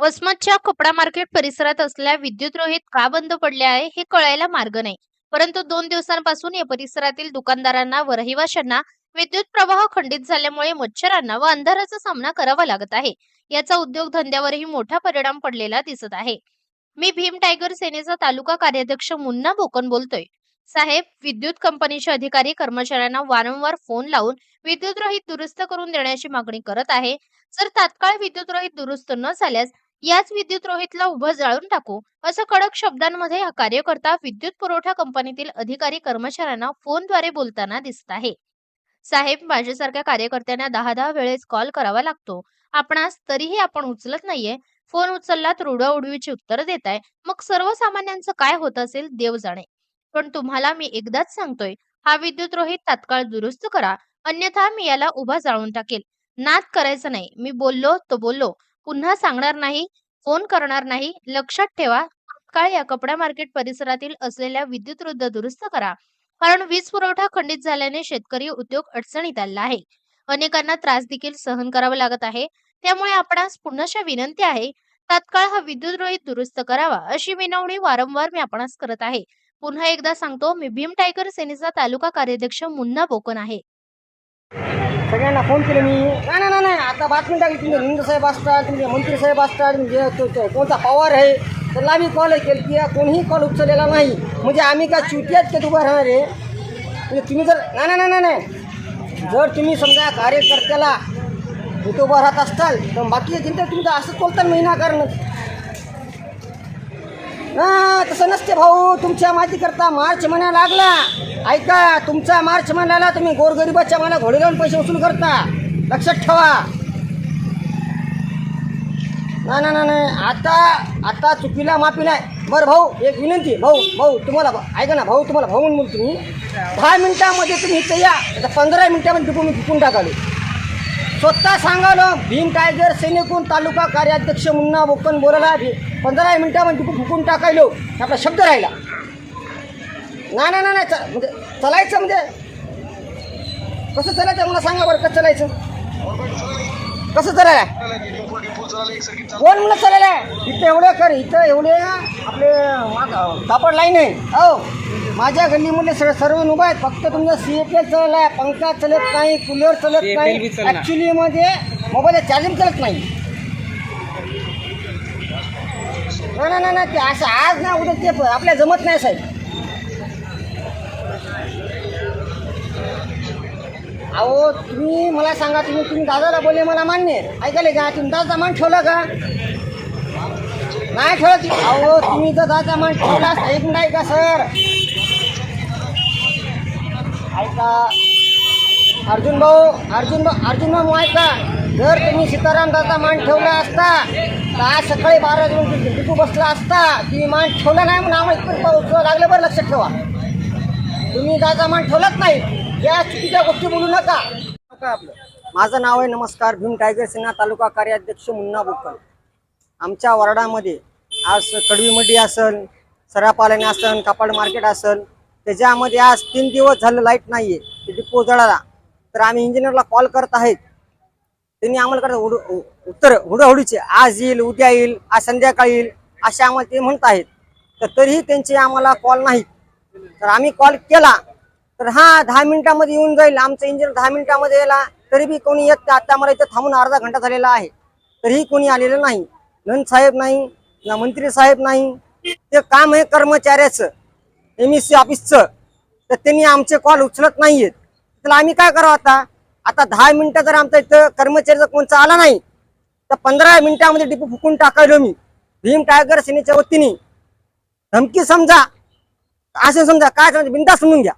वसमतच्या कपडा मार्केट परिसरात असलेल्या विद्युत रोहित का बंद पडले आहे हे कळायला मार्ग नाही. परंतु दोन दिवसांपासून या परिसरातील दुकानदारांना व रहिवाशांना विद्युत प्रवाह खंडित झाल्यामुळे मच्छरांना व अंधाराचा सामना करावा लागत आहे. याचा उद्योग धंद्यावरही मोठा परिणाम पडलेला दिसत आहे. मी भीम टायगर सेनेचा तालुका कार्याध्यक्ष मुन्ना बोकन बोलतोय. साहेब विद्युत कंपनीचे अधिकारी कर्मचाऱ्यांना वारंवार फोन लावून विद्युत रोहित दुरुस्त करून देण्याची मागणी करत आहे. जर तात्काळ विद्युत रोहित दुरुस्त न झाल्यास याच विद्युत रोहितला उभं जाळून टाकू. असं कडक शब्दांमध्ये हा कार्यकर्ता विद्युत पुरवठा कंपनीतील अधिकारी कर्मचाऱ्यांना फोनद्वारे बोलताना दिसत आहे. साहेब माझ्यासारख्या कार्यकर्त्यांना दहा दहा वेळेस कॉल करावा लागतो. आपणास तरीही आपण उचलत नाहीये. फोन उचलला तर उडवाउडवीची उत्तर देताय. मग सर्वसामान्यांचं काय होत असेल देव जाणे. पण तुम्हाला मी एकदाच सांगतोय हा विद्युत रोहित तात्काळ दुरुस्त करा. अन्यथा मी याला उभा जाळून टाकेल. नाद करायचं नाही. मी बोललो तो बोललो. पुन्हा सांगणार नाही फोन करणार नाही लक्षात ठेवा तात्काळ या कपडा मार्केट परिसरातील असलेल्या विद्युत रुद्ध दुरुस्त करा. कारण वीज पुरवठा खंडित झाल्याने शेतकरी उद्योग अडचणीत आला आहे. अनेकांना त्रास देखील सहन करावा लागत आहे. त्यामुळे आपणास पुन्हा विनंती आहे तात्काळ हा विद्युत रोहित दुरुस्त करावा अशी विनवणी वारंवार मी आपणास करत आहे. पुन्हा एकदा सांगतो मी भीम टायगर सेनेचा तालुका कार्याध्यक्ष मुन्ना बोकन आहे. सगळ्यांना फोन केले मी. नाही नाही नाही नाही आता बातमी टाकली तुमचे निंद साहेब असतात तुमचे मंत्री साहेब असतात म्हणजे कोणता पवार आहे त्याला आम्ही कॉल केली की कोणीही कॉल उचललेला नाही. म्हणजे आम्ही काय चुट्यात का उभं राहणार आहे? म्हणजे तुम्ही जर नाही नाही नाही नाही जर तुम्ही समजा कार्यकर्त्याला इथं उभं राहत असताल तर बाकी चिंता तुमचं असंच बोलताल महिना कारण. ना तसं नसते भाऊ तुमच्या माहिती करता मार्च महिना लागला. ऐका तुमचा मार्च म्हणाला तुम्ही गोरगरिबाच्या मला घोडे लावून पैसे वसूल करता. लक्षात ठेवा. ना ना नाही नाही. आता आता चुकीला माफी नाही. बरं भाऊ एक विनंती. भाऊ भाऊ तुम्हाला ऐका ना भाऊ तुम्हाला भाऊ म्हणून बोलतो मी. दहा मिनिटामध्ये तुम्ही इथं या. आता पंधरा मिनिटामध्ये टिपून मी फुकून टाकालो. स्वतः सांगालो भीम टायगर सैनिकून तालुका कार्याध्यक्ष मुन्ना बोकन बोलायला पंधरा मिनिटामध्ये टिपून फुकून टाकायलो. आपला शब्द राहिला. नाही नाही नाही च- म्हणजे चालायचं म्हणजे. कसं चालायचं मला सांगा बरं कसं चालायचं? कसं चालायला? कोण म्हणलं चालायला? इथं एवढं कर इथं एवढे आपले कापड लाईन आहे. हो. माझ्या गल्लीमध्ये सर्व सर्व उभा आहेत. फक्त तुमचं सी एफ एल चालला आहे पंखा चालत नाही कूलर चालत नाही. ॲक्च्युली मध्ये मोबाईल चार्जिंग चालत नाही. नाही नाही, नाही नाही ते असं आज ना उद्या ते आपल्या जमत नाही साहेब. अहो तुम्ही मला सांगा तुम्ही तुम्ही दादाला बोलले मला मान्य ऐकले का तुम्ही दादा मान ठेवला का? नाही ठेवत. अहो तुम्ही जर दादा मान ठेवला असता एक मिनिट ऐका सर? ऐका. अर्जुन भाऊ अर्जुन भाऊ अर्जुन भाऊ ऐका. जर तुम्ही सीताराम दादा मान ठेवला असता तर आज सकाळी बारा वाजून डिपू बसला असता तुम्ही मान ठेवला नाही म्हणून आम्हाला इथपर्यंत लागलं. बरं लक्षात ठेवा. तुम्ही दादा मान ठेवलाच नाही. या चुकीच्या गोष्टी बोलू नका. आपलं. माझं नाव आहे नमस्कार भीम टायगर सेना तालुका कार्याध्यक्ष मुन्ना बोकल आमच्या वार्डामध्ये आज कडवीमडी असन सरापालन असन कापड मार्केट असन त्याच्यामध्ये आज तीन दिवस झालं लाइट नाही आहे डिपो जळाला तर आम्ही इंजिनियरला कॉल करत आहेत. त्यांनी आम्हाला करत उत्तर हुडहुडीचे आज येईल उद्या येईल आज संध्याकाळी येईल असे आम्हाला ते म्हणत आहेत. तर तरीही त्यांचे आम्हाला कॉल नाहीत तर आम्ही कॉल केला. तर हा दहा मिनिटामध्ये येऊन जाईल. आमचं इंजिन दहा मिनिटामध्ये यायला. तरी बी कोणी येत नाही. आता मला इथं थांबून अर्धा घंटा झालेला आहे. तरीही कोणी आलेलं नाही. नंद साहेब नाही ना मंत्री साहेब नाही. ते काम आहे कर्मचाऱ्याचं एम एस सी ऑफिसचं तर त्यांनी आमचे कॉल उचलत नाहीयेत. तर आम्ही काय करावं आता? आता दहा मिनिटं जर आमचा इथं कर्मचारी कोणचा आला नाही तर पंधरा मिनिटामध्ये डिपो फुकून टाकायलो मी. भीम टायगर सेनेच्या वतीने. धमकी समजा. असं समजा. काय समजा? बिंदा समजून घ्या.